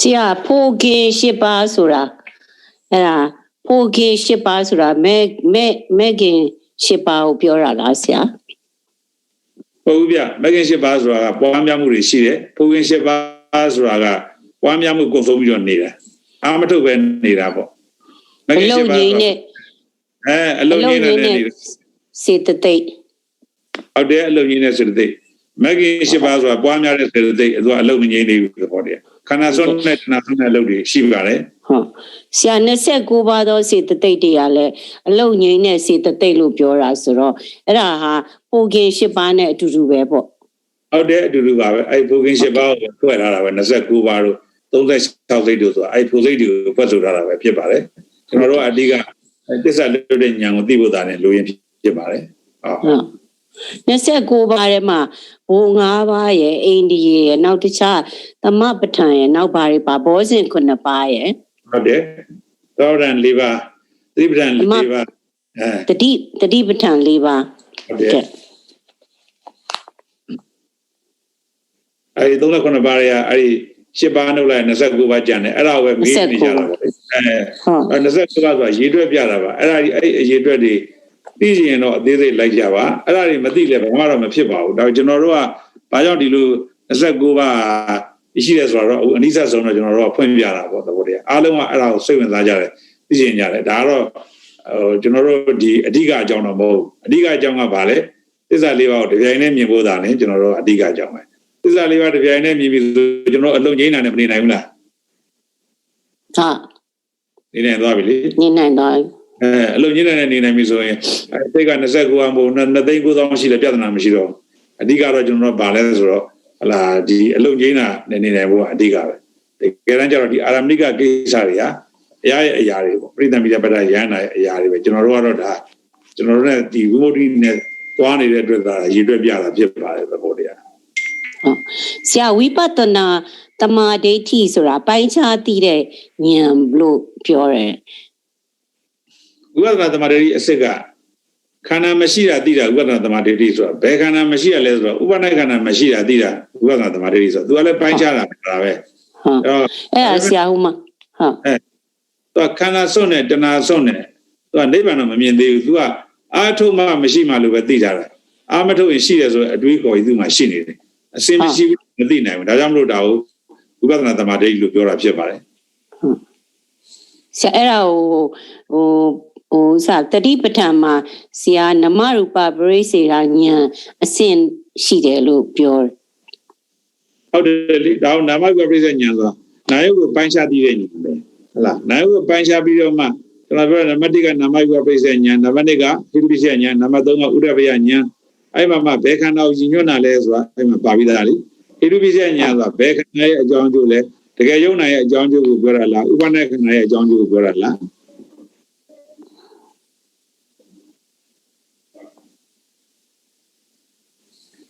ဆရာဖိုကင်ရှစ်ပါးဆိုတာအဲ့ဒါဖိုကင်ရှစ်ပါးဆိုတာမဲမဲမဲကင်ရှစ်ပါးကိုပြောတာလားဆရာဟုတ်ဘူးဗျမဂ္ဂင်၈ပါးဆိုတာကပွားများမှုတွေရှိတယ်ဖူခင်၈ပါးဆိုတာကပွားများမှုကုန်ဆုံးပြီးတော့နေတာအာမထုတ်ပဲနေတာပေါ့မဂ္ဂအင်၈လုံးပါးကြီးဆိုတာနဲ့အဲအလုံးကြီးနဲ့နေတယ်စေတသိက်ဟုတ်တယ်အလုံးကြီးနဲ့စေတသိက်မဂ္ဂင်၈ပါးဆိုတာပွားများတဲ့စေတသိက်သူကအလုံးငြိမ်းနေပြီပေါ့တယ် ခန္ဓာစွန်းနဲ့တဏှာစွန်းတဲ့အလုံးတွေရှိပါတယ်ဟုတ်ဆရာ29ပါးသောစေတသိက်တွေကလည်းအလုံးငိမ့်တဲ့စေတသိက်လို့ပြောတာဆိုတော့အဲ့ဒါဟာဖိုကင်ရှစ်ပါးနဲ့အတူတူပဲပေါ့ဟုတ်တယ်အတူတူပါပဲအဲ့ဖူခင်၈ပါးကိုဖွဲ့ထားတာပဲ29ပါးတို့36စိတ်တို့ဆိုတာအဲ့ဖူစိတ်တွေကိုဖွဲ့ဆိုထားတာပဲဖြစ်ပါတယ်ကျွန်တော်တို့ကအဓိကတစ္ဆာလွတ်တဲ့ဉာဏ်ကိုသိဖို့တာနဲ့လိုရင်းဖြစ်ပါတယ်ဟုတ်ဟုတ် 29ပါးထဲမှာဘိုး5ပါးရဲ့အိန္ဒိယရဲ့နောက်တခြားသမပဋ္ဌာန်ရဲ့နောက်ပါးတွေပါဘောဇင်9ပါးရဲ့ဟုတ်တယ်သောရံ၄ပါးသတိပဋ္ဌာန်၄ပါးအဲတတိတတိပဋ္ဌာန်4ပါးဟုတ်တယ်ကဲအဲဒီ39ပါးတွေကအဲဒီ10ပါးနှုတ်လိုက်29ပါးကျန်တယ်အဲ့ဒါကိုပဲမေးနေကြတာပေါ့လေအဲဟုတ်29ပါးဆိုတာရေတွက်ပြတာပါအဲ့ဒါဒီအဲ့ဒီရေတွက်တွေ သိချင်တော့အသေးစိတ်လိုက်ကြပါအဲ့ဒါတွေမသိလဲဘာမှတော့မဖြစ်ပါဘူးဒါကျွန်တော်တို့ကဘာကြောင့်ဒီလို29ပါးရှိတယ်ဆိုတော့အနိစ္စဆုံးတော့ကျွန်တော်တို့ကဖွင့်ပြတာပေါ့သဘောတရားအားလုံးကအဲ့ဒါကိုစိတ်ဝင်စားကြတယ်သိချင်ကြတယ်ဒါကတော့ဟိုကျွန်တော်တို့ဒီအဓိကအကြောင်းတော့မဟုတ်ဘူးအဓိကအကြောင်းကဘာလဲသစ္စာလေးပါးကိုတပြိုင်တည်းမြင်ဖို့သာလေကျွန်တော်တို့အဓိကအကြောင်းပဲသစ္စာလေးပါးတပြိုင်တည်းမြင်ပြီးဆိုကျွန်တော်အလုံးကြီးနာနဲ့မနေနိုင်ဘူးလားဟာနေနိုင်သွားပြီလေနေနိုင်တော့ အဲအလုံးကြီးနဲ့နေနိုင်ပြီဆိုရင်အဲစိတ်က29အမို့2သိန်း9000ရှိလဲပြဿနာမရှိတော့အဓိကတော့ကျွန်တော်တို့ဗာလဲဆိုတော့ဟလာဒီအလုံးကြီးနာနေနေနိုင်ဖို့အဓိကပဲတကယ်တမ်းကျတော့ဒီအာရမဏိကကိစ္စတွေဟာအရာရဲ့အရာတွေပေါ့ပြိဿမိတ္တပဒရဟန္တာရဲ့အရာတွေပဲကျွန်တော်တို့ကတော့ဒါကျွန်တော်တို့နဲ့ဒီဝိမုဒ္ဓိနဲ့သွားနေတဲ့အတွက်ဒါရည်တွက်ပြတာဖြစ်ပါတယ်သဘောတရားဆရာဝိပဿနာတမာဒိဋ္ဌိဆိုတာပိုင်းခြားသိတဲ့ဉာဏ်လို့ပြောတယ် ဝိပဿနာသမာဓိအစစ်ကခန္ဓာမရှိတာသိတာဝိပဿနာသမာဓိဆိုတာဘယ်ခန္ဓာမရှိရလဲဆိုတော့ဥပနိခန္ဓာမရှိတာသိတာဝိပဿနာသမာဓိဆိုတော့သူကလည်းပိုင်းခြားတာပါပဲဟုတ်အဲ့တော့အဲ့ဒါဆရာဟိုမှာဟုတ်သူကခန္ဓာစွန့်နဲ့တဏှာစွန့်နဲ့သူကနိဗ္ဗာန်တော့မမြင်သေးဘူးသူကအာထုမှမရှိမှလို့ပဲသိကြတာအာမထုတ်ရင်ရှိတယ်ဆိုရင်အတွေးခေါ်ကြီးသူမှရှိနေတယ်အစင်မရှိဘူးမသိနိုင်ဘူးဒါကြောင့်မလို့ဒါကိုဝိပဿနာသမာဓိလို့ပြောတာဖြစ်ပါတယ်ဆရာအဲ့ဒါဟိုဟို ဟိုစတတိပဋ္ဌာန်မှာဆရာနမရူပပရိစေရာဉာဏ်အစဉ်ရှိတယ်လို့ပြောတယ်ဟုတ်တယ်လေဒါကနာမဝိပ္ပရိစ္ဆေဉာဏ်ဆိုတာနာယုတ်ကိုပိုင်းခြားပြီးတဲ့ဉာဏ်ပဲဟုတ်လားနာယုတ်ကိုပိုင်းခြားပြီးတော့မှကျွန်တော်ပြောနံပါတ်1ကနာမဝိပ္ပရိစ္ဆေဉာဏ်နံပါတ်2ကဟိတုပိစ္ဆေဉာဏ်နံပါတ်3ကဥဒ္ဒပယဉာဏ်အဲ့မှာမှဘယ်ခန္ဓာကိုညွှန်တာလဲဆိုတာအဲ့မှာပါပြီးသားလေဟိတုပိစ္ဆေဉာဏ်ဆိုတာဘယ်ခန္ဓာရဲ့အကြောင်းအကျိုးလဲတကယ်ယုံနာရဲ့အကြောင်းအကျိုးကိုပြောတာလားဥပနိခန္ဓာရဲ့အကြောင်းအကျိုးကိုပြောတာလား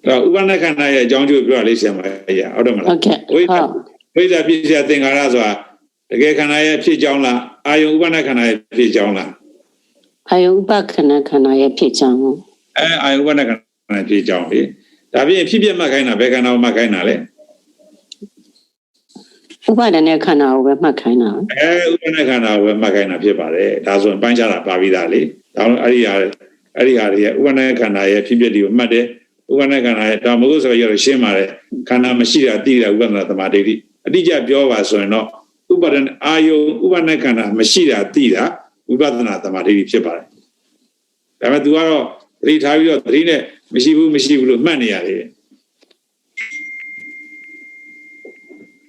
တော့ဥပနိခန္ဓာရဲ့အကြောင်းအကျိုးကိုပြောတာလေးဆရာမကြီးဟုတ်တယ်မလားဟုတ်ကဲ့ဝိဟုဇ္ဇာတ်ဝိဇ္ဇာပြည့်စရာသင်္ခါရဆိုတာတကယ်ခန္ဓာရဲ့ဖြစ်ကြောင်းလားအာယုဥပနာခန္ဓာရဲ့ဖြစ်ကြောင်းလားအယုပခဏခဏရဲ့ဖြစ်ချောင်းအဲအာယုဥပနာခန္ဓာဖြစ်ကြောင်းလေဒါပြင်ဖြစ်ပြမှတ်ခိုင်းတာဘယ်ခန္ဓာကိုမှတ်ခိုင်းတာလဲဥပါဒณะခန္ဓာကိုပဲမှတ်ခိုင်းတာအဲဥပနာခန္ဓာကိုပဲမှတ်ခိုင်းတာဖြစ်ပါတယ်ဒါဆိုရင်ပိုင်းခြားတာပါပြီးသားလေဒါတော့အဲ့ဒီဟာအဲ့ဒီဟာတွေရဲ့ဥပနာခန္ဓာရဲ့ဖြစ်ဖြစ်တွေကိုမှတ်တယ် ဥပနာခန္ဓာရဲ့ဒါမဟုတ်ဆိုရရှင်းပါတယ်ခန္ဓာမရှိတာသိတာဥပနာသမာဓိတိအတိအကျပြောပါဆိုရင်တော့ဥပါဒณအာယုဥပနာခန္ဓာမရှိတာသိတာဝိပဿနာသမာဓိတိဖြစ်ပါတယ်ဒါပေမဲ့ तू ကတော့သတိထားပြီးတော့သတိနဲ့မရှိဘူးမရှိဘူးလို့မှတ်နေရတယ်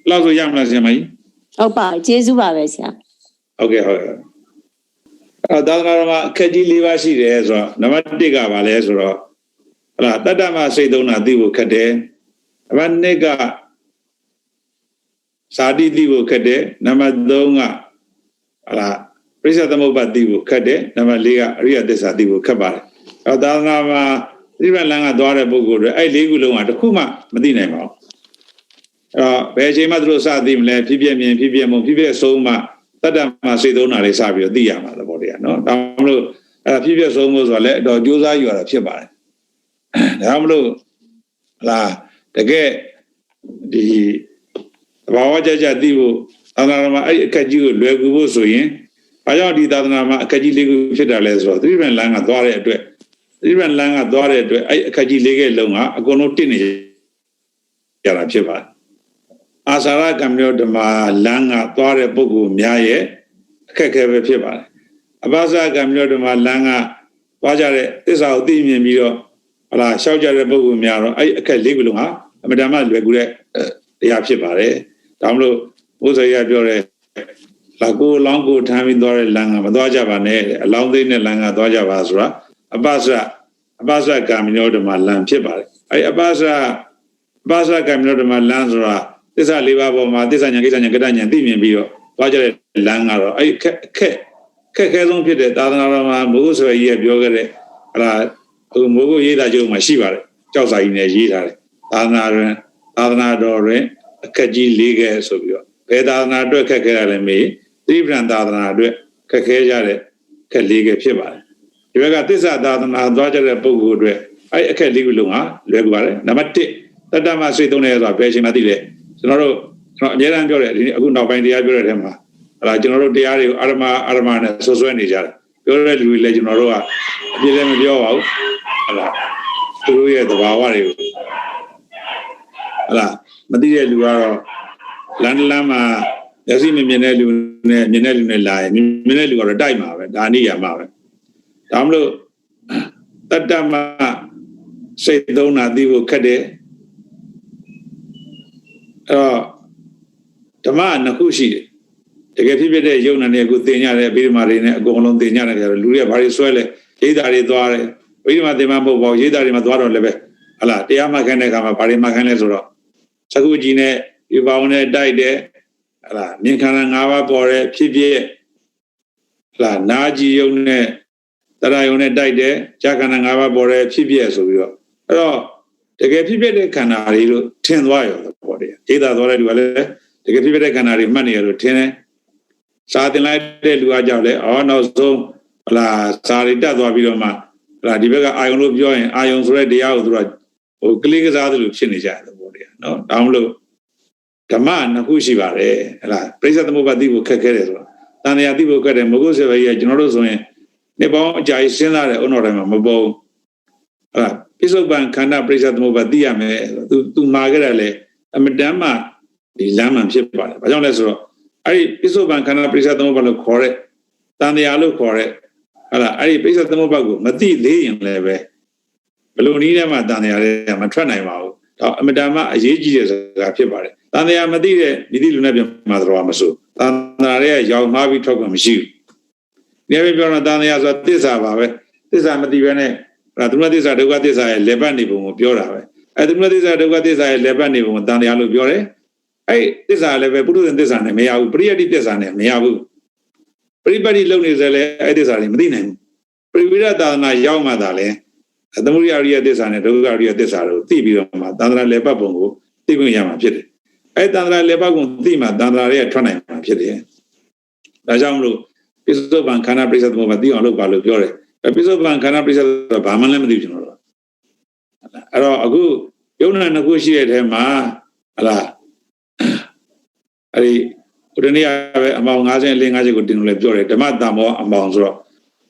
လောက်ဆိုရမလားဆရာမကြီးဟုတ်ပါကျေးဇူးပါပဲဆရာဟုတ်ကဲ့ဟုတ်ကဲ့အဲသာသနာတော်မှာအခက်ကြီး၄ပါးရှိတယ်ဆိုတော့နံပါတ်1ကဘာလဲဆိုတော့ ဟလာတတ္တမစိတ်သုံးတာသိဖို့ခက်တယ်နံပါတ်2ကစာတိသိဖို့ခက်တယ်နံပါတ်3ကဟလာပရိစ္ဆေသမုပ္ပါသိဖို့ခက်တယ်နံပါတ်4ကအရိယသစ္စာသိဖို့ခက်ပါတယ်အဲသာသနာမှာသတိပ္ပံလမ်းကသွားတဲ့ပုဂ္ဂိုလ်တွေအဲ့၄ခုလုံးကတစ်ခုမှမသိနိုင်ပါဘူးအဲ့တော့ဘယ်အချိန်မှသူတို့စသိမလဲဖြစ်ပြမြင်ဖြစ်ပြမုံဖြစ်ပြဆုံးမှတတ္တမစိတ်သုံးတာလေးစပြီးတော့သိရမှာသဘောတရားနော်ဒါမှမဟုတ်အဲ့ဖြစ်ပြဆုံးဖို့ဆိုတာလည်းအတော်ကြိုးစားယူရတာဖြစ်ပါတယ် ဒါမှမဟုတ်လာတကယ်ဒီဘာဝကြကြသိဖို့သာသနာမှာအဲ့အခက်ကြီးကိုလွယ်ကူဖို့ဆိုရင်ဘာကြောင့်ဒီသာသနာမှာအခက်ကြီးလေးခုဖြစ်တာလဲဆိုတော့သတိပ္ပံလမ်းကသွားတဲ့အတွက်သတိပ္ပံလမ်းကသွားတဲ့အတွက်အဲ့အခက်ကြီးလေးကလုံးကအကုန်လုံးတင့်နေကြတာဖြစ်ပါတယ်အာစာရကံမျိုးဓမ္မလမ်းကသွားတဲ့ပုဂ္ဂိုလ်များရဲ့အခက်အခဲပဲဖြစ်ပါတယ်အဘာဇကံမျိုးဓမ္မလမ်းကသွားကြတဲ့သစ္စာကိုသိမြင်ပြီးတော့ ဟလာရှောက်ကြတဲ့ပုဂ္ဂိုလ်များတော့အဲ့အခက်လေးခုလုံးဟာအမတန်မှလွယ်ကူတဲ့တရားဖြစ်ပါတယ်ဒါမလို့ဘုဇေယပြောတဲ့လာကိုလောင်းကိုထမ်းပြီးသွားတဲ့လမ်းကမသွားကြပါနဲ့အလောင်းသိတဲ့လမ်းကသွားကြပါဆိုတာအပ္ပစအပ္ပစကာမညောဓမ္မလမ်းဖြစ်ပါတယ်အဲ့အပ္ပစအပ္ပစကာမညောဓမ္မလမ်းဆိုတာသစ္စာလေးပါးပေါ်မှာသစ္စာညာကိစ္စညာကတ္တညာသိမြင်ပြီးတော့သွားကြတဲ့လမ်းကတော့အဲ့ခက်ခက်ခက်ခဲဆုံးဖြစ်တဲ့သာသနာတော်မှာမိုးဆွေကြီးကပြောခဲ့တဲ့ဟ လာဟိုမိုးကိုရေးတာကျုံမှာရှိပါတယ်ကြောက်စာကြီးနဲ့ရေးထားတယ်သာသနာတွင်သာသနာတော်တွင်အခက်ကြီးလေးခဲဆိုပြီးတော့ဘယ်သာသနာအတွက်ခက်ခဲရလဲမေးသတိပ္ပံသာသနာအတွက်ခက်ခဲကြတဲ့ခက်လေးခဲဖြစ်ပါတယ်ဒီဘက်ကသစ္စာသာသနာသွားကြတဲ့ပုဂ္ဂိုလ်အတွက်အဲ့အခက်လေးခုလုံးကလွယ်ကူပါတယ်နံပါတ်1တတ္တမစိတ်သုံးတယ်ဆိုတာဘယ်အချိန်မှသိလဲကျွန်တော်တို့ကျွန်တော်အများအားပြောတယ်ဒီအခုနောက်ပိုင်းတရားပြောတဲ့ထဲမှာဟလာကျွန်တော်တို့တရားတွေကိုအာရမအာရမနဲ့ဆွဆွဲနေကြတယ်ပြောတဲ့လူတွေလည်းကျွန်တော်တို့ကအပြည့်လည်းမပြောပါဘူး ဟလာသူတို့ရဲ့သဘာဝတွေကိုဟလာမသိတဲ့လူကတော့လမ်းလမ်းမှာမျက်စိမမြင်တဲ့လူနဲ့မြင်တဲ့လူနဲ့လာရင်မြင်တဲ့လူကတော့တိုက်မှာပဲဒါနိယာမှာပဲဒါမလို့တတ္တမစိတ်သုံးတာသိဖို့ခက်တယ်အဲ့တော့ဓမ္မနှစ်ခုရှိတယ်တကယ်ဖြစ်ဖြစ်တဲ့ယုံနာနဲ့အခုသင်ကြတယ်ဗိဓမာတွေနဲ့အကုန်လုံးသင်ကြတယ်ကြတော့လူတွေကဘာတွေဆွဲလဲရေးတာတွေသွားတယ် ဗိဓမာသင်မမဟုတ်ပါဘူးရေးတာတွေမှာသွားတော့လည်းပဲဟလာတရားမှခိုင်းတဲ့အခါမှာဘာတွေမှခိုင်းလဲဆိုတော့သကုကြီးနဲ့ဒီပေါင်းနဲ့တိုက်တယ်ဟလာမြင်ခန္ဓာ၅ပါးပေါ်တယ်ဖြစ်ဖြစ်ဟလာနာကြည်ယုံနဲ့တရားယုံနဲ့တိုက်တယ်ဈာခန္ဓာ၅ပါးပေါ်တယ်ဖြစ်ဖြစ်ဆိုပြီးတော့အဲ့တော့တကယ်ဖြစ်ဖြစ်တဲ့ခန္ဓာတွေလို့ထင်သွားရောပေါ့တယ်ရေးတာသွားတဲ့လူကလည်းတကယ်ဖြစ်ဖြစ်တဲ့ခန္ဓာတွေမှတ်နေရလို့ထင်တယ်စာသင်လိုက်တဲ့လူအကြောင်းလဲအော်နောက်ဆုံးဟလာစာရီတက်သွားပြီးတော့မှ ဟလာဒီဘက်ကအာယုံလို့ပြောရင်အာယုံဆိုတဲ့တရားကိုသူကဟိုကလေးကစားသလိုဖြစ်နေကြတယ်ပေါ့လေနော်ဒါမှမဟုတ်ဓမ္မနှစ်ခုရှိပါတယ်ဟလာပြိဿသမုပ္ပါတိကိုခက်ခဲတယ်ဆိုတော့တန်တရားတိကိုခက်တယ်မဟုတ်စေပဲကြီးကကျွန်တော်တို့ဆိုရင်နေပေါင်းအကြာကြီးစဉ်းစားတယ်ဥနောတိုင်းမှာမပေါ်ဘူးဟလာပြစ္ဆုတ်ပံခန္ဓာပြိဿသမုပ္ပါတိရမယ်သူသူမှာခဲ့တယ်လေအမတန်မှဒီလမ်းမှန်ဖြစ်ပါတယ်ဘာကြောင့်လဲဆိုတော့အဲ့ဒီပိဿုပံခန္ဓာပိဿသမုပ္ပါလို့ခေါ်တဲ့တန်တရားလို့ခေါ်တဲ့ ဟလာအဲ့ဒီပိဿသမုပ္ပါကိုမသိသေးရင်လည်းပဲဘလို့နည်းနဲ့မှတန်တရားတွေကမထွက်နိုင်ပါဘူးတော့အမတန်မှအရေးကြီးတဲ့စကားဖြစ်ပါတယ်တန်တရားမသိတဲ့မိသည့်လူနဲ့ပြန်မှာတော့မဆိုတန်တရားတွေကရောင်မှားပြီးထောက်ခွင့်မရှိဘူးဒီအပြင်ပြောတော့တန်တရားဆိုတာသစ္စာပါပဲသစ္စာမသိဘဲနဲ့ဒါသူမသစ္စာဒုက္ခသစ္စာရဲ့လက်ပတ်နေပုံကိုပြောတာပဲအဲသူမသစ္စာဒုက္ခသစ္စာရဲ့လက်ပတ်နေပုံကိုတန်တရားလို့ပြောတယ်အဲ့သစ္စာလည်းပဲပုရုဇဉ်သစ္စာနဲ့မရဘူးပရိယတိသစ္စာနဲ့မရဘူး ပရိပတ်တိလုံနေစလဲအဲ့သစ္စာတွေမသိနိုင်ဘူးပရိဝိရသာသနာရောက်မှသာလဲသမုဒိယရိယသစ္စာနဲ့ဒုက္ခရိယသစ္စာတို့သိပြီးတော့မှသန္တရာလေပတ်ပုံကိုသိခွင့်ရမှာဖြစ်တယ်အဲ့သန္တရာလေပတ်ပုံသိမှသန္တရာရဲ့ထွက်နိုင်မှာဖြစ်တယ်ဒါကြောင့်မလို့ပိဿုပံခန္ဓာပရိစ္ဆေသမုပ္ပါသိအောင်လုပ်ပါလို့ပြောတယ်ပိဿုပံခန္ဓာပရိစ္ဆေဆိုတာဘာမှလည်းမသိဘူးကျွန်တော်တို့အဲ့တော့အခုယုံနာနှစ်ခုရှိတဲ့ထဲမှာဟလားအဲ့ဒီ ဒီနေ့ပဲအမောင်50အလင်း50ကိုတင်လို့လည်းပြောတယ်ဓမ္မတံမောအမောင်ဆိုတော့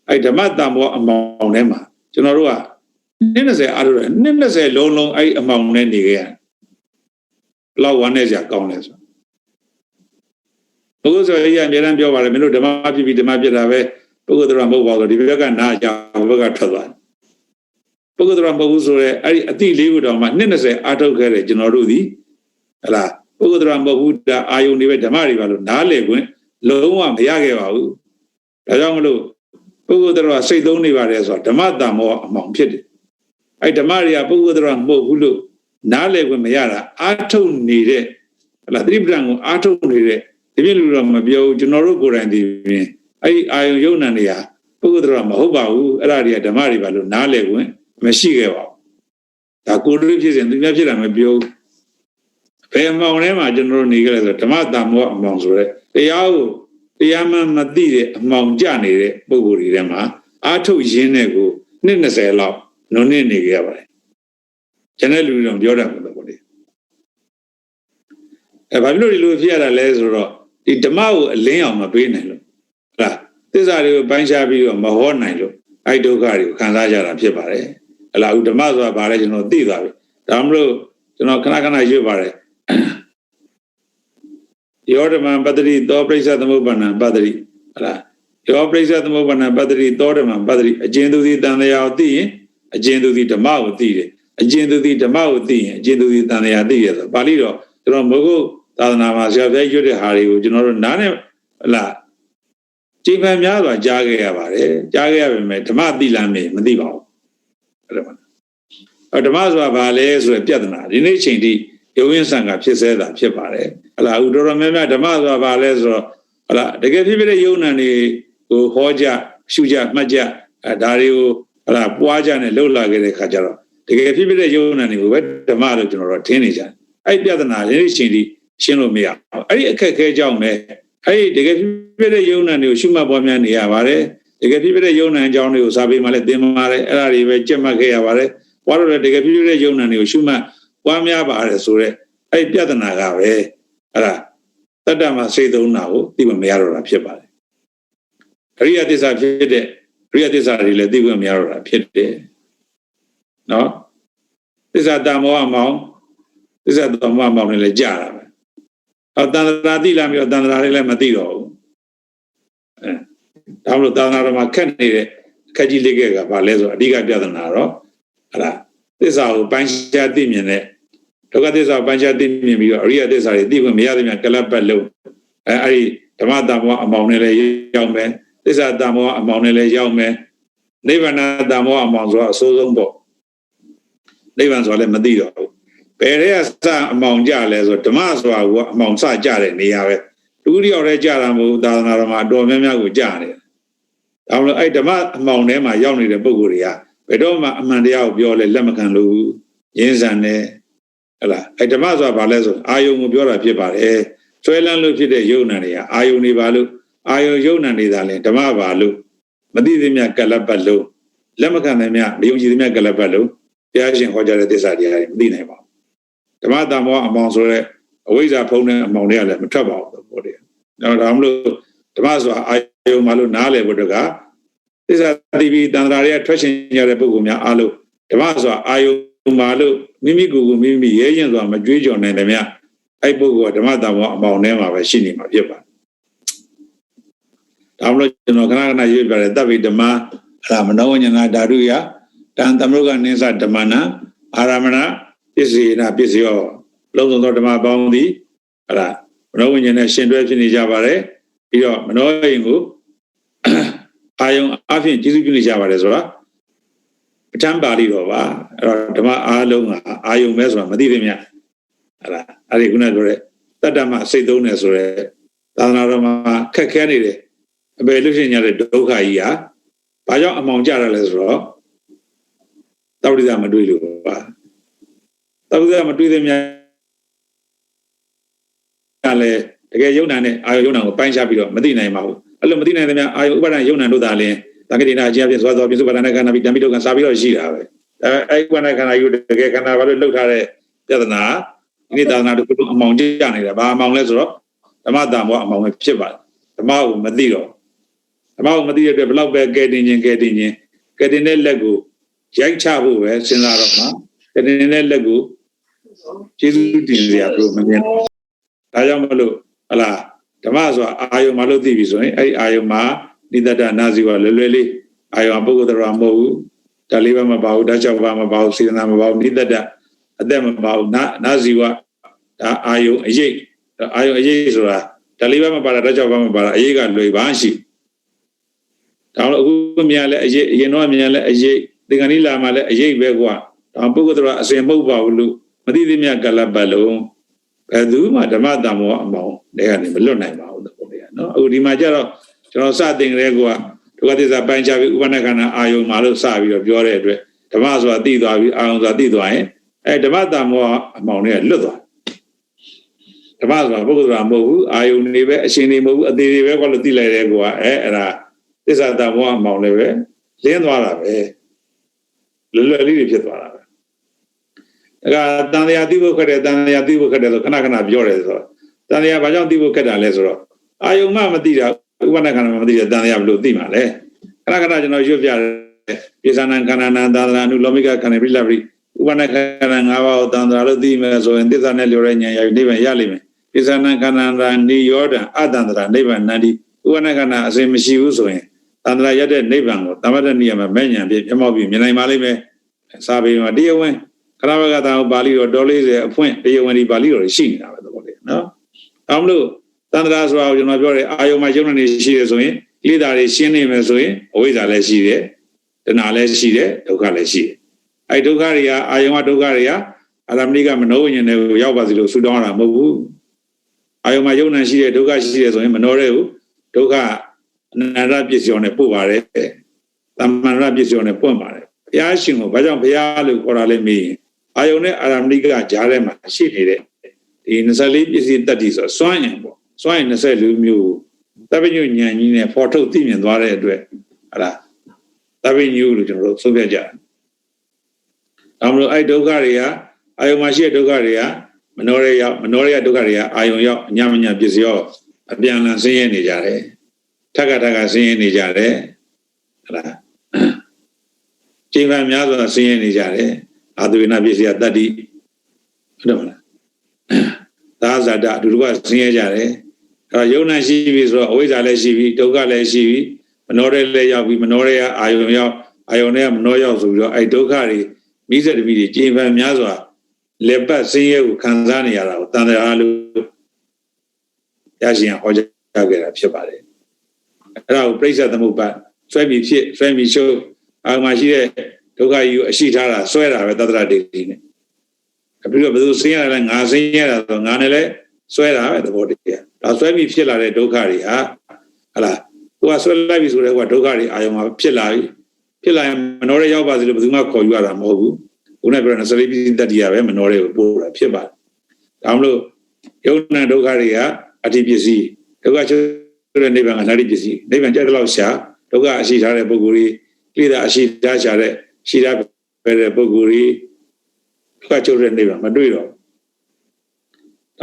အဲ့ဓမ္မတံမောအမောင်ထဲမှာကျွန်တော်တို့ကနှစ်20အားလို့နှစ်20လုံးလုံးအဲ့အမောင်နဲ့နေခဲ့ရဘလောက်ဝမ်းနေကြကောင်းလဲဆိုဘုရားဆိုရအများရန်ပြောပါတယ်မင်းတို့ဓမ္မဖြစ်ပြီးဓမ္မဖြစ်တာပဲပုဂ္ဂိုလ်တော်မဟုတ်ပါဘူးဒီဘက်ကနားကြဘက်ကထွက်သွားပုဂ္ဂိုလ်တော်မဟုတ်ဘူးဆိုရဲအဲ့ဒီအတိလေးခုတော်မှာနှစ်20အားထုတ်ခဲ့တယ်ကျွန်တော်တို့ဒီဟလား ပုဂ္ဂိုလ်တော်မဟုတ်ဘူးဒါအာယုန်တွေပဲဓမ္မတွေပါလို့နားလေခွင့်လုံးဝမရခဲ့ပါဘူးဒါကြောင့်မလို့ပုဂ္ဂိုလ်တော်စိတ်သုံးနေပါတယ်ဆိုတော့ဓမ္မတမောအမှောင်ဖြစ်တယ်အဲ့ဓမ္မတွေကပုဂ္ဂိုလ်တော်မဟုတ်ဘူးလို့နားလေခွင့်မရတာအာထုတ်နေတဲ့ဟလာသတိပ္ပံကိုအာထုတ်နေတဲ့ဒီပြည့်လူတော်မပြောဘူးကျွန်တော်တို့ကိုယ်တိုင်ဒီပြင်အဲ့ဒီအာယုန်ယုံနံတွေကပုဂ္ဂိုလ်တော်မဟုတ်ပါဘူးအဲ့ဒါတွေကဓမ္မတွေပါလို့နားလေခွင့်မရှိခဲ့ပါဘူးဒါကိုယ်တို့ဖြစ်စဉ်သူများဖြစ်တာမပြောဘူး ဘယ်မောင်ထဲမှာကျွန်တော်တို့နေကြလဲဆိုဓမ္မတန်မောအမောင်ဆိုရဲတရားကိုတရားမှမသိတဲ့အမောင်ကြနေတဲ့ပုံကိုယ်တွေထဲမှာအာထုတ်ရင်းတဲ့ကိုနှစ်20လောက်နုံနေနေကြရပါတယ်ကျွန်တဲ့လူတွေတော့ပြောတာမဟုတ်ဘူးလေအဲဘာဖြစ်လို့ဒီလိုဖြစ်ရတာလဲဆိုတော့ဒီဓမ္မကိုအလင်းအောင်မပေးနိုင်လို့ဟုတ်လားသစ္စာတွေကိုပိုင်းခြားပြီးတော့မဟောနိုင်လို့အဲ့ဒုက္ခတွေကိုခံစားကြတာဖြစ်ပါတယ်ဟလာဥဓမ္မဆိုတာဘာလဲကျွန်တော်သိသွားပြီဒါမှမဟုတ်ကျွန်တော်ခဏခဏရွတ်ပါတယ် ယောဓမ္မပတ္တိသောပြိဿသမုပ္ပန္နပတ္တိဟလားယောပြိဿသမုပ္ပန္နပတ္တိသောဓမ္မပတ္တိအကျဉ်သူသည်တန်တရားကိုသိရင်အကျဉ်သူသည်ဓမ္မကိုသိတယ်အကျဉ်သူသည်ဓမ္မကိုသိရင်အကျဉ်သူသည်တန်တရားသိရဆိုပါဠိတော်ကျွန်တော်မဟုတ်သာသနာမှာဆရာပြည့်ရွတ်တဲ့ဟာတွေကိုကျွန်တော်တို့နားနဲ့ဟလားချိန်ပန်များစွာကြားခဲ့ရပါတယ်ကြားခဲ့ရပေမဲ့ဓမ္မသိလားမေမသိပါဘူးအဲ့ဒါမှဓမ္မဆိုတာဘာလဲဆိုရပြဿနာဒီနေ့ချိန်ထိ ယုံရင်ဆံကဖြစ်စေတာဖြစ်ပါတယ်ဟလာဥတော်တော်များများဓမ္မဆိုတာဘာလဲဆိုတော့ဟလာတကယ်ဖြစ်ဖြစ်တဲ့ယုံနံတွေကိုဟောကြရှုကြမှတ်ကြအဲဒါတွေကိုဟလာပွားကြနဲ့လှုပ်လာခဲ့တဲ့ခါကျတော့တကယ်ဖြစ်ဖြစ်တဲ့ယုံနံတွေကိုပဲဓမ္မလို့ကျွန်တော်တို့ထင်နေကြတယ်အဲ့ပြဿနာဒီနေ့ချိန်ထိရှင်းလို့မရဘူးအဲ့ဒီအခက်ခဲကြောင့်ပဲအဲ့ဒီတကယ်ဖြစ်ဖြစ်တဲ့ယုံနံတွေကိုရှုမှတ်ပွားများနေရပါတယ်တကယ်ဖြစ်ဖြစ်တဲ့ယုံနံအကြောင်းတွေကိုစာပေမှာလည်းသင်ပါတယ်အဲ့ဒါတွေပဲကြက်မှတ်ခဲ့ရပါတယ်ဘွားတို့လည်းတကယ်ဖြစ်ဖြစ်တဲ့ယုံနံတွေကိုရှုမှတ် ပွားများပါတယ်ဆိုတော့အဲ့ပြဿနာကပဲအဲ့ဒါတတ္တမှာစိတ်သုံးတာကိုသိမမရတော့တာဖြစ်ပါတယ်အရိယတစ္ဆာဖြစ်တဲ့အရိယတစ္ဆာတွေလည်းသိမမရတော့တာဖြစ်တယ်နော်တစ္ဆာတမောအမောင်တစ္ဆာတမောအမောင်တွေလည်းကြာတာပဲအော်တန်တရာတိလာမျိုးတန်တရာတွေလည်းမသိတော့ဘူးအဲဒါမှလို့တန်တရာမှာခက်နေတဲ့ခက်ကြီးလေးကကဘာလဲဆိုအဓိကပြဿနာတော့အဲ့ဒါတစ္ဆာကိုပိုင်းခြားသိမြင်တဲ့ ဒုက္ခသစ္စာပိုင်းခြားသိမြင်ပြီးတော့အရိယသစ္စာတွေသိခွင့်မရသမျှကလပ်ပတ်လို့အဲအဲ့ဒီဓမ္မတမောအမောင်နဲ့လည်းရောက်မယ်သစ္စာတမောအမောင်နဲ့လည်းရောက်မယ်နိဗ္ဗာန်တမောအမောင်ဆိုတာအဆိုးဆုံးပေါ့နိဗ္ဗာန်ဆိုတာလည်းမသိတော့ဘူးဘယ်တဲ့စအမောင်ကြလဲဆိုဓမ္မဆိုတာကအမောင်စကြတဲ့နေရာပဲတူတယောက်တည်းကြတာမဟုတ်သာသနာတော်မှာအတော်များများကိုကြတယ်ဒါမလို့အဲ့ဓမ္မအမောင်ထဲမှာရောက်နေတဲ့ပုဂ္ဂိုလ်တွေကဘယ်တော့မှအမှန်တရားကိုပြောလဲလက်မခံလို့ရင်းဆန်တယ် ဟလားအဲ့ဓမ္မဆိုတာဘာလဲဆိုအာယုံကိုပြောတာဖြစ်ပါတယ်ဆွဲလန်းလို့ဖြစ်တဲ့ယုံနာတွေကအာယုံတွေပါလို့အာယုံယုံနာနေတာလဲဓမ္မပါလို့မသိသေးမြကလပ်ပတ်လို့လက်မခံသေးမြမယုံကြည်သေးမြကလပ်ပတ်လို့ဘုရားရှင်ဟောကြားတဲ့သစ္စာတရားတွေမသိနိုင်ပါဘူးဓမ္မတမောအမောင်ဆိုတဲ့အဝိဇ္ဇာဖုံးတဲ့အမောင်တွေကလည်းမထွက်ပါဘူးဘောတွေတော့ဒါမှမလို့ဓမ္မဆိုတာအာယုံမလို့နားလေဘုဒ္ဓကသစ္စာတိပိတန္တရာတွေကထွက်ရှင်ကြတဲ့ပုဂ္ဂိုလ်များအားလုံးဓမ္မဆိုတာအာယုံ မလို့မိမိကိုယ်ကိုမိမိရဲရင်ဆိုတာမကြွေးကြော်နိုင်တယ်မြအဲ့ပုဂ္ဂိုလ်ကဓမ္မတမောအမောင်ထဲမှာပဲရှိနေမှာဖြစ်ပါတယ်ဒါမလို့ကျွန်တော်ခဏခဏရွေးပြတယ်တပ်ပိဓမ္မအရာမနောဝဉ္ဇနာဓာတုယတန်သမုကနိစ္စဓမ္မနာအာရမဏပစ္စေနာပစ္စယောလုံးစုံသောဓမ္မပေါင်းသည်အရာမနောဝဉ္ဇနဲ့ရှင်တွဲဖြစ်နေကြပါတယ်ပြီးတော့မနောယင်ကိုအာယုံအဖြစ်ကျေစုပြုနေကြပါတယ်ဆိုတာ ပဋ္ဌာန်းပါဠိတော်ပါအဲ့တော့ဓမ္မအားလုံးကအာယုံပဲဆိုတာမသိသေးမြတ်အဲ့ဒါအဲ့ဒီခုနပြောတဲ့တတ္တမစိတ်သုံးတယ်ဆိုရဲသာသနာတော်မှာခက်ခဲနေတယ်အပေလို့ရှိရင်ရတဲ့ဒုက္ခကြီးဟာဘာကြောင့်အမောင်ကြရလဲဆိုတော့တောက်တိသမတွေးလို့ပါတောက်တိသမတွေးတဲ့များကလည်းတကယ်ယုံနာနဲ့အာယုံယုံနာကိုပိုင်းခြားပြီးတော့မသိနိုင်ပါဘူးအဲ့လိုမသိနိုင်တဲ့များအာယုံဥပါဒဏ်ယုံနာတို့သာလင်း တက္ကတိနာအကျဉ်းပြသွားသွားပြစုပါဒနာခန္ဓာပြီးတံပိတုကစားပြီးတော့ရှိတာပဲအဲအဲ့ဥပါဒနာခန္ဓာယူတကယ်ခန္ဓာဘာလို့လှုပ်ထားတဲ့ပြဿနာဒီနေ့သာသနာတစ်ခုလုံးအမောင်ကြနေတာဘာအမောင်လဲဆိုတော့ဓမ္မတာမောအမောင်ပဲဖြစ်ပါတယ်ဓမ္မကိုမသိတော့ဓမ္မကိုမသိတဲ့အတွက်ဘလောက်ပဲကဲတင်ခြင်းကဲတင်ခြင်းကဲတင်တဲ့လက်ကိုရိုက်ချဖို့ပဲစဉ်းစားတော့မှကဲတင်တဲ့လက်ကိုကျေးဇူးတင်စရာတို့မမြင်ဒါကြောင့်မလို့ဟလာဓမ္မဆိုတာအာယုံမလို့သိပြီဆိုရင်အဲ့ဒီအာယုံမှာ နိတ္တနာစီကလွယ်လွယ်လေးအာယုံပုဂ္ဂိုလ်တော်မဟုတ်ဘူးဒါလေးပဲမပါဘူးဓာတ်ကြောင့်ပါမပါဘူးစေတနာမပါဘူးနိတ္တအသက်မပါဘူးနာနာစီဝဒါအာယုံအရေးအာယုံအရေးဆိုတာဒါလေးပဲမပါတာဓာတ်ကြောင့်ပါမပါတာအရေးကလွယ်ပါရှိဒါတော့အခုမြင်လဲအရေးအရင်တော့မြင်လဲအရေးသင်္ကန်းလေးလာမှလဲအရေးပဲကွာဒါပုဂ္ဂိုလ်တော်အစင်မဟုတ်ပါဘူးလို့မသိသေးမြကလပ်ပတ်လုံးဘယ်သူမှဓမ္မတံမောအမောင်တွေကနေမလွတ်နိုင်ပါဘူးတော့ဗျာနော်အခုဒီမှာကျတော့ ကျွန်တော်စတင်ကြတဲ့ကွာဒုက္ခသစ္စာပိုင်းခြားပြီးဥပနခန္ဓာအာယုံမှာလို့စပြီးတော့ပြောတဲ့အတွက်ဓမ္မဆိုတာသိသွားပြီးအာယုံဆိုတာသိသွားရင်အဲဓမ္မတံမောအမောင်တွေကလွတ်သွားဓမ္မဆိုတာပုဂ္ဂိုလ်ဆိုတာမဟုတ်ဘူးအာယုန်နေပဲအရှင်နေမဟုတ်ဘူးအသေးတွေပဲကွာလို့သိလိုက်တယ်ကွာအဲအဲ့ဒါသစ္စာတမောအမောင်လည်းပဲလင်းသွားတာပဲလွယ်လွယ်လေးတွေဖြစ်သွားတာပဲဒါကတန်လျာသိဖို့ခက်တယ်တန်လျာသိဖို့ခက်တယ်ဆိုခဏခဏပြောတယ်ဆိုတော့တန်တရားဘာကြောင့်သိဖို့ခက်တာလဲဆိုတော့အာယုံမှမသိတာ ဥပဒနာခန္ဓာမှမသိတဲ့တန်တရားဘယ်လိုသိမှာလဲခဏခဏကျွန်တော်ရွတ်ပြတယ်ပိဿနာခန္ဓာနာသာသနာနုလောမိကခန္ဓာပြိလပရိဥပဒနာခန္ဓာ၅ပါးကိုတန်တရားလို့သိမယ်ဆိုရင်သစ္စာနဲ့လျော်တဲ့ဉာဏ်ရပြီးနိဗ္ဗာန်ရလိမ့်မယ်ပိဿနာခန္ဓာနာနိယောဒံအတန်တရာနိဗ္ဗာန်နန္ဒီဥပဒနာခန္ဓာအစဉ်မရှိဘူးဆိုရင်တန်တရားရတဲ့နိဗ္ဗာန်ကိုတမ္မတ္တနိယမှာမဲ့ဉာဏ်ဖြင့်ပြမောက်ပြီးမြင်နိုင်ပါလိမ့်မယ်စာပေမှာတရားဝင်ခရဝကတာပါဠိတော်တော်40အဖွင့်တရားဝင်ဒီပါဠိတော်ရှိနေတာပဲသဘောတည်းနော်။အဲမလို့ တန်ត្រာဆိုတာကိုကျွန်တော်ပြောတယ်အာယုံမှာယုံနေရှိတယ်ဆိုရင်ကိလေသာတွေရှင်းနေမယ်ဆိုရင်အဝိဇ္ဇာလည်းရှိတယ်တဏှာလည်းရှိတယ်ဒုက္ခလည်းရှိတယ်အဲဒုက္ခတွေကအာယုံကဒုက္ခတွေကအာရမဏိကမနောဝိညာဉ်တွေကိုရောက်ပါစေလို့ဆုတောင်းရတာမဟုတ်ဘူးအာယုံမှာယုံနေရှိတယ်ဒုက္ခရှိတယ်ဆိုရင်မနှောရဲဘူးဒုက္ခအနန္တပစ္စယောနဲ့ပို့ပါတယ်တမန္တပစ္စယောနဲ့ပွင့်ပါတယ်ဘုရားရှင်ကိုဘာကြောင့်ဘုရားလို့ခေါ်တာလဲမေးရင်အာယုံနဲ့အာရမဏိကကြားထဲမှာရှိနေတဲ့ဒီ24ပစ္စည်းတတ္တိဆိုစွမ်းရင်ပေါ့ စွမ်းရင်24မျိုးတပည့်ညဉာဏ်ကြီးနဲ့ဖော်ထုတ်သိမြင်သွားတဲ့အတွက်ဟလာတပည့်ညူလို့ကျွန်တော်တို့သုံးပြကြတယ်။ဒါမလို့အဲ့ဒုက္ခတွေကအာယုံမှာရှိတဲ့ဒုက္ခတွေကမနောရရောက်မနောရဒုက္ခတွေကအာယုံရောက်အညမညပစ္စည်းရောအပြန်လန်ဆင်းရဲနေကြတယ်။ထက်ကထက်ကဆင်းရဲနေကြတယ်ဟလာချိန်မှများစွာဆင်းရဲနေကြတယ်။အာသဝေနပစ္စည်းတတ္တိဟုတ်တယ်မလား။သာဇာတအတူတူကဆင်းရဲကြတယ်။ အဲယုံနာရှိပြီဆိုတော့အဝိဇ္ဇာလည်းရှိပြီဒုက္ခလည်းရှိပြီမနောရဲလည်းရောက်ပြီမနောရဲကအာယုံရောက်အာယုံနဲ့မနောရောက်ဆိုပြီးတော့အဲဒုက္ခတွေမိစ္ဆတပိတွေကြည်ပံများစွာလက်ပတ်ဆင်းရဲကိုခံစားနေရတာကိုတန်တရားလို့ရရှိရင်ဟောကြားခဲ့တာဖြစ်ပါတယ်အဲ့ဒါကိုပြိဿသမုပ္ပါဆွဲပြီးဖြစ်ဆွဲပြီးရှုပ်အာမရှိတဲ့ဒုက္ခကြီးကိုအရှိထားတာဆွဲတာပဲတတ္တရဒိဋ္ဌိနဲ့ပြီးတော့ဘယ်သူဆင်းရဲလဲငါဆင်းရဲတာဆိုငါနဲ့လည်းဆွဲတာပဲသဘောတရား ဒါဆွဲပြီးဖြစ်လာတဲ့ဒုက္ခတွေဟာဟလာသူကဆွဲလိုက်ပြီဆိုတော့ကဒုက္ခတွေအာယုံမှာဖြစ်လာပြီဖြစ်လာရင်မနောရဲရောက်ပါစေလို့ဘယ်သူမှခေါ်ယူရတာမဟုတ်ဘူးခုနကပြောတဲ့စရိပိတ္တိယပဲမနောရဲကိုပို့တာဖြစ်ပါတယ်ဒါမလို့ယုံနာဒုက္ခတွေကအတ္တိပစ္စည်းဒုက္ခချုပ်တဲ့နိဗ္ဗာန်ကနာတိပစ္စည်းနိဗ္ဗာန်ကြတဲ့လောက်ရှာဒုက္ခအရှိထားတဲ့ပုဂ္ဂိုလ်ကြီးကိလေသာအရှိထားရှာတဲ့ရှိထားပဲတဲ့ပုဂ္ဂိုလ်ကြီးဒုက္ခချုပ်တဲ့နိဗ္ဗာန်မတွေ့တော့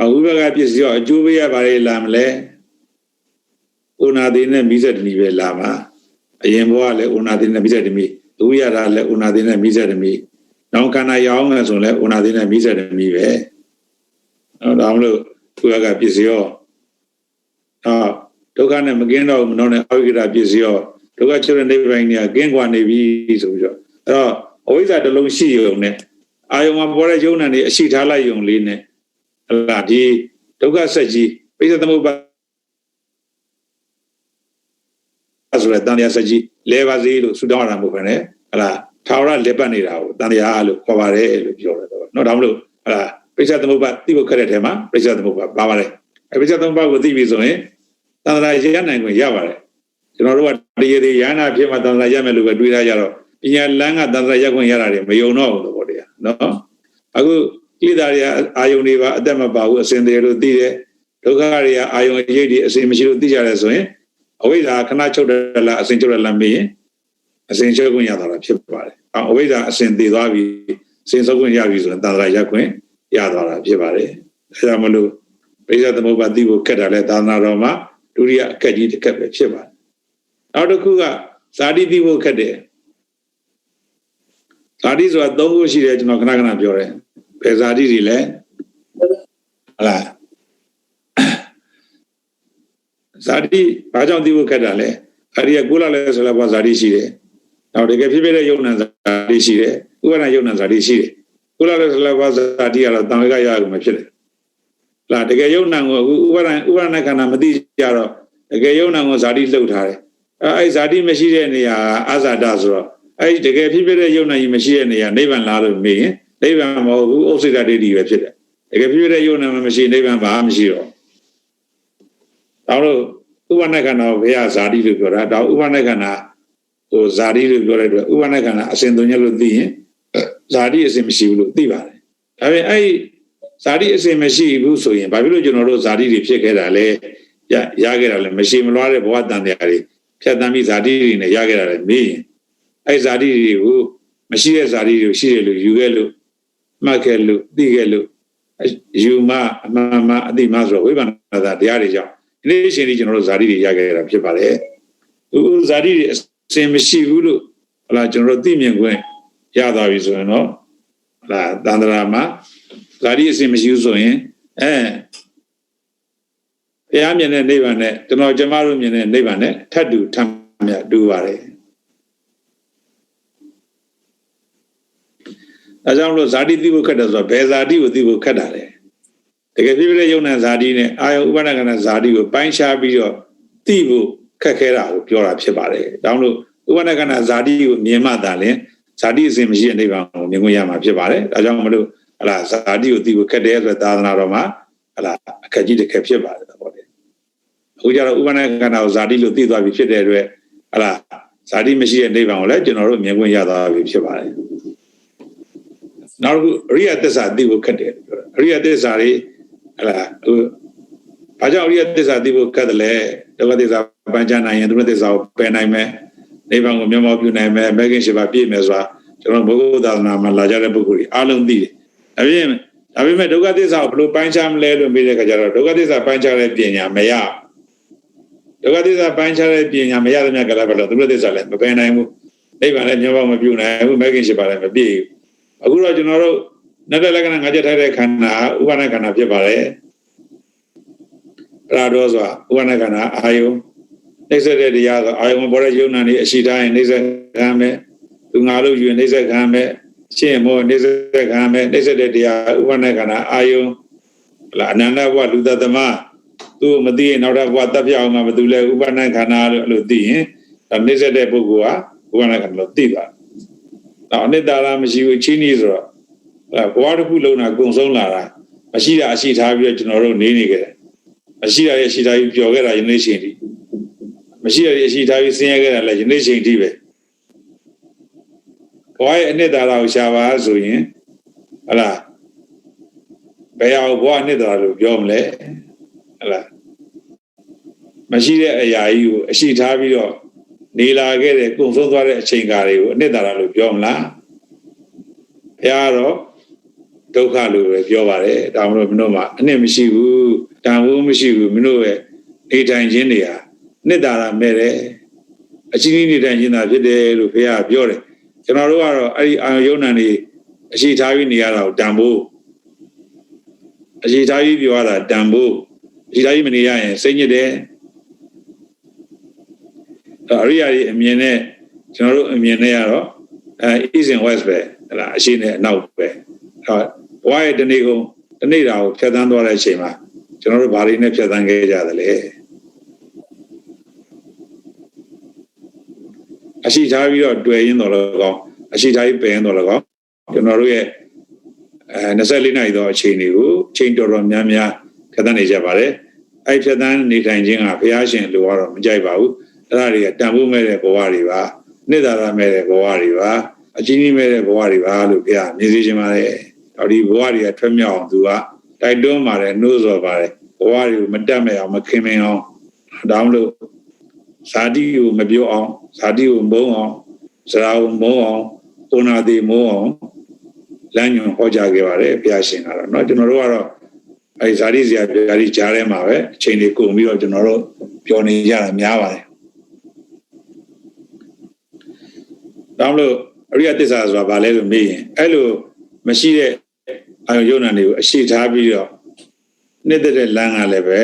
အဝိဘကပစ္စည်းရောအကျိုးပေးရပါလေလာမလဲဥနာတိနဲ့မိဇ္ဇတမီပဲလာမှာအရင်ဘဝလည်းဥနာတိနဲ့မိဇ္ဇတမီဒုရတာလည်းဥနာတိနဲ့မိဇ္ဇတမီနောက်ခန္ဓာရောင်းမယ်ဆိုလည်းဥနာတိနဲ့မိဇ္ဇတမီပဲအဲဒါမလို့သူကပစ္စည်းရောတော့ဒုက္ခနဲ့မကင်းတော့မနှောနဲ့အဝိကရပစ္စည်းရောဒုက္ခချုပ်တဲ့နေပိုင်းကြီးကကင်းကွာနေပြီဆိုပြီးတော့အဲ့တော့အဝိဇ္ဇာတစ်လုံးရှိရုံနဲ့အာယုံမှာပေါ်တဲ့ယုံနာနေအရှိထားလိုက်ယုံလေးနဲ့ ဟလာဒီဒုက္ခဆက်ကြီးပိဿသမုပ္ပါဆိုတဲ့တန်တရားဆက်ကြီးလဲပါစေလို့ဆုတောင်းရတာမဟုတ်ဘဲနဲ့ဟလာထာဝရလက်ပတ်နေတာကိုတန်တရားလို့ခေါ်ပါတယ်လို့ပြောတယ်တော့နော်ဒါမလို့ဟလာပိဿသမုပ္ပါသိဖို့ခက်တဲ့ထဲမှာပိဿသမုပ္ပါပါပါတယ်အဲပိဿသမုပ္ပါကိုသိပြီဆိုရင်တန်တရားရနိုင်ခွင့်ရပါတယ်ကျွန်တော်တို့ကတရားတွေရဟနာဖြစ်မှတန်တရားရမယ်လို့ပဲတွေးထားကြတော့ပညာလန်းကတန်တရားရခွင့်ရတာတွေမယုံတော့ဘူးလို့ပေါ့တရားနော်အခု ကိလေသာတွေအာယုန်တွေပါအသက်မပါဘူးအစင်တွေလို့သိတယ်ဒုက္ခတွေအာယုန်အရေးတွေအစင်မရှိလို့သိကြတယ်ဆိုရင်အဝိဇ္ဇာခဏချုပ်တယ်လားအစင်ချုပ်တယ်လားမေးရင်အစင်ချုပ်ခွင့်ရတာဖြစ်ပါတယ်အဝိဇ္ဇာအစင်တည်သွားပြီအစင်ဆုံးခွင့်ရပြီဆိုရင်တန်ត្រာရခွင့်ရသွားတာဖြစ်ပါတယ်အဲဒါမလို့ပိဿသမုပ္ပါတိကိုခက်တာလဲသာသနာတော်မှာဒုတိယအခက်ကြီးတစ်ခက်ပဲဖြစ်ပါတယ်နောက်တစ်ခုကဇာတိတိဖို့ခက်တယ်ဇာတိဆိုတာ၃ခုရှိတယ်ကျွန်တော်ခဏခဏပြောတယ် ဘယ်ဇာတိတွေလဲဟလားဇာတိဘာကြောင့်သိဖို့ခက်တာလဲအရိယကိုလာလဲဆိုလည်းဘာဇာတိရှိတယ်နောက်တကယ်ဖြစ်ဖြစ်တဲ့ယုံနာဇာတိရှိတယ်ဥပဒနာယုံနာဇာတိရှိတယ်ကိုလာလဲဆိုလည်းဘာဇာတိကတော့တန်ဝေကရအောင်မဖြစ်တယ်လားတကယ်ယုံနာကိုအခုဥပဒနာဥပဒနာခန္ဓာမသိကြတော့တကယ်ယုံနာကိုဇာတိလှုပ်ထားတယ်အဲအဲ့ဇာတိမရှိတဲ့နေရာအာဇာတဆိုတော့အဲ့တကယ်ဖြစ်ဖြစ်တဲ့ယုံနာကြီးမရှိတဲ့နေရာနိဗ္ဗာန်လားလို့မေးရင် နိဗ္ဗာန်မဟုတ်ဘူးဥစ္စေတဒိဋ္ဌိပဲဖြစ်တယ်တကယ်ဖြစ်တဲ့ယုံနာမရှိနိဗ္ဗာန်ဘာမှမရှိတော့ဒါလို့ဥပနခန္ဓာကိုဘုရားဇာတိလို့ပြောတာဒါဥပနခန္ဓာဟိုဇာတိလို့ပြောတဲ့အတွက်ဥပနခန္ဓာအစဉ်သွင်းရလို့သိရင်ဇာတိအစဉ်မရှိဘူးလို့သိပါတယ်ဒါပေမဲ့အဲ့ဇာတိအစဉ်မရှိဘူးဆိုရင်ဘာဖြစ်လို့ကျွန်တော်တို့ဇာတိတွေဖြစ်ခဲ့တာလဲရရခဲ့တာလဲမရှိမလွားတဲ့ဘဝတန်တရားတွေဖြတ်တန်းပြီးဇာတိတွေနဲ့ရခဲ့တာလဲမေးရင်အဲ့ဇာတိတွေကိုမရှိတဲ့ဇာတိတွေကိုရှိတယ်လို့ယူခဲ့လို့ မှတ်ခဲ့လို့သိခဲ့လို့ယူမအမှန်မှအတိမဆိုတော့ဝိပဿနာတရားတွေကြောင့်ဒီနေ့ရှင်ကြီးကျွန်တော်တို့ဇာတိတွေရခဲ့တာဖြစ်ပါတယ်သူဇာတိတွေအစင်မရှိဘူးလို့ဟလာကျွန်တော်တို့သိမြင်ခွင့်ရသွားပြီဆိုရင်တော့ဟလာတန္တရာမှာဇာတိအစင်မရှိဘူးဆိုရင်အဲတရားမြင်တဲ့နိဗ္ဗာန်နဲ့ကျွန်တော်ကျမတို့မြင်တဲ့နိဗ္ဗာန်နဲ့ထပ်တူထပ်မြတ်တူပါတယ် အဲကြောင့်လို့ဇာတိသိဖို့ခက်တယ်ဆိုတော့ဘယ်ဇာတိကိုသိဖို့ခက်တာလဲတကယ်ဖြစ်ဖြစ်ယုံနာဇာတိနဲ့အာယုဥပဒကနာဇာတိကိုပိုင်းခြားပြီးတော့သိဖို့ခက်ခဲတာကိုပြောတာဖြစ်ပါတယ်ဒါကြောင့်လို့ဥပဒကနာဇာတိကိုမြင်မှသာလင်ဇာတိအစဉ်မရှိတဲ့နိဗ္ဗာန်ကိုမြင်ခွင့်ရမှာဖြစ်ပါတယ်ဒါကြောင့်မလို့ဟလာဇာတိကိုသိဖို့ခက်တယ်ဆိုတဲ့သာသနာတော်မှာဟလာအခက်ကြီးတစ်ခက်ဖြစ်ပါတယ်ဟောတယ်အခုကျတော့ဥပဒကနာကိုဇာတိလို့သိသွားပြီဖြစ်တဲ့အတွက်ဟလာဇာတိမရှိတဲ့နိဗ္ဗာန်ကိုလည်းကျွန်တော်တို့မြင်ခွင့်ရသွားပြီဖြစ်ပါတယ် နောက်တစ်ခုအရိယသစ္စာသိဖို့ခက်တယ်အရိယသစ္စာတွေဟလာဟိုဘာကြောင့်အရိယသစ္စာသိဖို့ခက်တယ်လဲဒုက္ခသစ္စာပန်းချနိုင်ရင်ဒုက္ခသစ္စာကိုပယ်နိုင်မယ်နိဗ္ဗာန်ကိုမျက်မှောက်ပြုနိုင်မယ်မဂ္ဂင်ရှိပါပြည့်မယ်ဆိုတာကျွန်တော်ဘုဂဝသာသနာမှာလာကြတဲ့ပုဂ္ဂိုလ်တွေအားလုံးသိတယ်ဒါပြင်ဒါပေမဲ့ဒုက္ခသစ္စာကိုဘယ်လိုပိုင်းခြားမလဲလို့မေးတဲ့ခါကျတော့ဒုက္ခသစ္စာပိုင်းခြားတဲ့ပညာမရဒုက္ခသစ္စာပိုင်းခြားတဲ့ပညာမရတဲ့မြတ်ကလည်းဘယ်လိုဒုက္ခသစ္စာလည်းမပယ်နိုင်ဘူးနိဗ္ဗာန်လည်းမျက်မှောက်မပြုနိုင်ဘူးမဂ္ဂင်ရှိပါလည်းမပြည့်ဘူး အခုတော့ကျွန်တော်တို့နတ္တလက္ခဏာငါကြထားတဲ့ခန္ဓာဥပါဒခန္ဓာဖြစ်ပါတယ်ပရာဒောဆိုတာဥပါဒခန္ဓာအာယုနှိစ္စတဲ့တရားဆိုအာယုဘောရယုံနာနေအရှိတိုင်းနှိစ္စခံမယ်သူငါလို့ယူနှိစ္စခံမယ်ရှင်းမောနှိစ္စခံမယ်နှိစ္စတဲ့တရားဥပါဒခန္ဓာအာယုလာအနန္တဘဝလူသတ္တမသူမသိရင်နောက်တစ်ဘဝတပ်ပြအောင်မှမသူလဲဥပါဒခန္ဓာလို့လို့သိရင်ဒါနှိစ္စတဲ့ပုဂ္ဂိုလ်ကဥပါဒခန္ဓာလို့သိပါတော့ အနိတ္တရာမရှိဘူးချင်းဤဆိုတော့ဘဝတစ်ခုလုံးတာကုံဆုံးလာတာမရှိတာအရှိထားပြီးတော့ကျွန်တော်တို့နေနေကြတယ်မရှိတာရဲ့ရှိထားပြီးပျော်ခဲ့တာယနေ့ချိန်ထိမရှိရတဲ့အရှိထားပြီးဆင်းရဲခဲ့တာလည်းယနေ့ချိန်ထိပဲဘဝရဲ့အနှစ်သာရကိုရှားပါဆိုရင်ဟလာဘယ်အောင်ဘဝအနှစ်သာရလို့ပြောမလဲဟလာမရှိတဲ့အရာကြီးကိုအရှိထားပြီးတော့ နေလာခဲ့တဲ့ကုံဆုံးသွားတဲ့အချိန်ကားတွေကိုအနှစ်သာရလို့ပြောမလားဘုရားတော့ဒုက္ခလို့ပဲပြောပါတယ်ဒါမှမဟုတ်မင်းတို့မှာအနှစ်မရှိဘူးတန်ဖိုးမရှိဘူးမင်းတို့ရဲ့နေထိုင်ခြင်းတွေဟာနှစ်သာရမဲ့တယ်အချင်းကြီးနေထိုင်ခြင်းသာဖြစ်တယ်လို့ဘုရားပြောတယ်ကျွန်တော်တို့ကတော့အဲ့ဒီအာယုံနံနေအရှိထားပြီးနေရတာကိုတန်ဖိုးအရှိထားပြီးပြောရတာတန်ဖိုးအရှိထားပြီးမနေရရင်စိတ်ညစ်တယ် အရိယာကြီးအမြင်နဲ့ကျွန်တော်တို့အမြင်နဲ့ကတော့အဲ east and west ပဲဟလာအရှိနဲ့အနောက်ပဲဟောဘဝရဲ့တနေ့ကုန်တနေ့တာကိုဖြတ်သန်းသွားတဲ့အချိန်မှာကျွန်တော်တို့ဘာတွေနဲ့ဖြတ်သန်းခဲ့ကြသလဲအရှိထားပြီးတော့တွေ့ရင်းတော်လည်းကောင်းအရှိထားပြီးပယ်ရင်းတော်လည်းကောင်းကျွန်တော်တို့ရဲ့အဲ24နိုင်သောအချိန်တွေကိုချိန်တော်တော်များများဖြတ်သန်းနေကြပါတယ်အဲ့ဖြတ်သန်းနေထိုင်ခြင်းကဘုရားရှင်လိုကတော့မကြိုက်ပါဘူး အဲ့ဒါတွေကတန်ဖိုးမဲ့တဲ့ဘဝတွေပါနှစ်သာရမဲ့တဲ့ဘဝတွေပါအချင်းကြီးမဲ့တဲ့ဘဝတွေပါလို့ဘုရားမြင်စေခြင်းပါတယ်တော်ဒီဘဝတွေကထွက်မြောက်အောင်သူကတိုက်တွန်းပါတယ်နှိုးဆော်ပါတယ်ဘဝတွေကိုမတက်မဲ့အောင်မခင်မင်အောင်ဒါမှမဟုတ်ဇာတိကိုမပြောအောင်ဇာတိကိုမုန်းအောင်ဇရာကိုမုန်းအောင်ကိုနာတိမုန်းအောင်လမ်းညွှန်ဟောကြားခဲ့ပါတယ်ဘုရားရှင်ကတော့เนาะကျွန်တော်တို့ကတော့အဲဇာတိဇာပြာတိကြားထဲမှာပဲအချိန်လေးကုန်ပြီးတော့ကျွန်တော်တို့ပြောနေကြတာများပါတယ် ဒါမှမဟုတ်အရိယသစ္စာဆိုတာဘာလဲလို့မေးရင်အဲ့လိုမရှိတဲ့အာယုံယုံနာတွေကိုအရှိထားပြီးတော့နှစ်တဲ့လမ်းကလည်းပဲ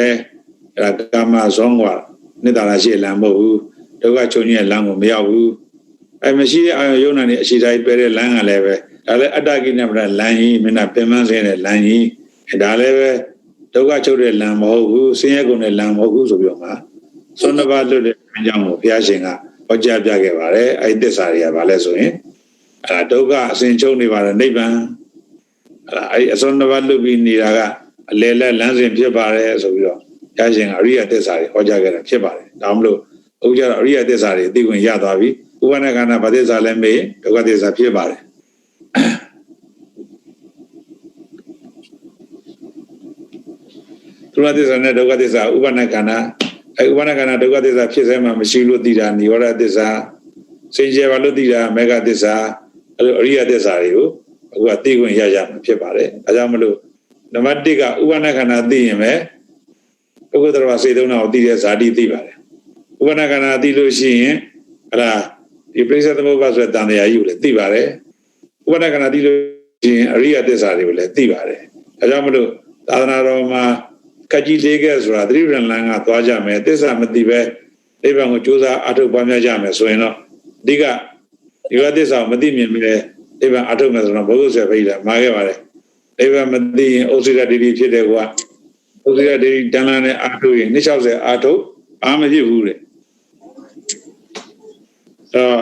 အဲကာမဇောင်းကနှစ်သာရရှိလမ်းမဟုတ်ဘူးဒုက္ခချုပ်ကြီးရဲ့လမ်းကိုမရောက်ဘူးအဲမရှိတဲ့အာယုံယုံနာတွေအရှိထားပြီးပဲတဲ့လမ်းကလည်းပဲဒါလည်းအတ္တကိနမရလမ်းကြီးမင်းကပင်မဆင်းတဲ့လမ်းကြီးဒါလည်းပဲဒုက္ခချုပ်တဲ့လမ်းမဟုတ်ဘူးဆင်းရဲကုန်တဲ့လမ်းမဟုတ်ဘူးဆိုပြီးတော့မှသောနဘာလွတ်တဲ့အကြောင်းကိုဘုရားရှင်က ဟောကြားပြခဲ့ပါတယ်အဲဒီသစ္စာတွေကဘာလဲဆိုရင်အဲဒုက္ခအစဉ်ချုပ်နေပါတယ်နိဗ္ဗာန်အဲအဲဒီအစွန်းတစ်ပါးလွတ်ပြီးနေတာကအလေလက်လမ်းစဉ်ဖြစ်ပါတယ်ဆိုပြီးတော့ရရှင်အရိယသစ္စာတွေဟောကြားခဲ့တာဖြစ်ပါတယ်ဒါမှမလို့အခုကျတော့အရိယသစ္စာတွေသိခွင့်ရသွားပြီဥပဒကနာဗသစ္စာလည်းမေးဒုက္ခသစ္စာဖြစ်ပါတယ်ဒုက္ခသစ္စာနဲ့ဒုက္ခသစ္စာဥပဒကနာ အဲဥပဒကနာဒုက္ခသစ္စာဖြစ်စဲမှာမရှိလို့သိတာនិဝရသစ္စာစိတ်ကြပါလို့သိတာမေဃသစ္စာအဲလိုအရိယသစ္စာတွေကိုအခုကသိခွင့်ရကြမှာဖြစ်ပါတယ်။အဲကြောင့်မလို့နံပါတ်1ကဥပနာခန္ဓာသိရင်ပဲပုဂ္ဂိုလ်တော်စေသုံးတာကိုသိတဲ့ဇာတိသိပါတယ်ဥပနာခန္ဓာသိလို့ရှိရင်အဲ့ဒါဒီပြိဿသမုပ္ပါဆိုတဲ့တန်တရားကြီးကိုလည်းသိပါတယ်ဥပနာခန္ဓာသိလို့ရှိရင်အရိယသစ္စာတွေကိုလည်းသိပါတယ်အဲကြောင့်မလို့သာသနာတော်မှာ ကကြီးလေးကဲဆိုတာသတိပ္ပံလန်းကသွားကြမယ်သစ္စာမသိပဲနိဗ္ဗာန်ကိုကြိုးစားအထုတ်ပွားများကြမယ်ဆိုရင်တော့အဓိကဒီဝသစ္စာကိုမသိမြင်မြဲနိဗ္ဗာန်အထုတ်မယ်ဆိုတော့ဘုရားဆရာဖိတ်တယ်မှာခဲ့ပါတယ်နိဗ္ဗာန်မသိရင်ဩစိရတိတိဖြစ်တယ်ကွာဩစိရတိတိတန်လာနဲ့အထုတ်ရင်260အထုတ်အာမဖြစ်ဘူးတဲ့တော့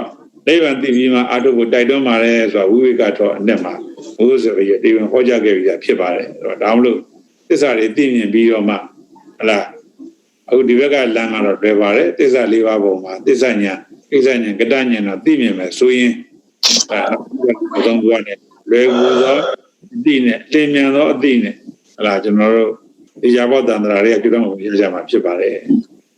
နိဗ္ဗာန်သိပြီးမှအထုတ်ကိုတိုက်တွန်းပါတယ်ဆိုတာဝိဝေကထောအနဲ့မှာဘုရားဆရာဖိတ်ဒီဝင်ဟောကြားခဲ့ပြီးဖြစ်ပါတယ်အဲ့တော့ဒါမှမလို့သ စ္စာတွေသိမြင်ပြီးတော့မှဟလာအခုဒီဘက်ကလမ်းကတော့တွေ့ပါတယ်သစ္စာ၄ပါးပုံမှာသစ္စာညာကိစ္စညာကတညာတော့သိမြင်မယ်ဆိုရင်အဲအဆုံးသူကနေလွယ်ကူသောအသိနဲ့လင်းမြန်သောအသိနဲ့ဟလာကျွန်တော်တို့ဒီရဘောတန္တရာတွေကပြုလုပ်မှုရကြမှာဖြစ်ပါတယ်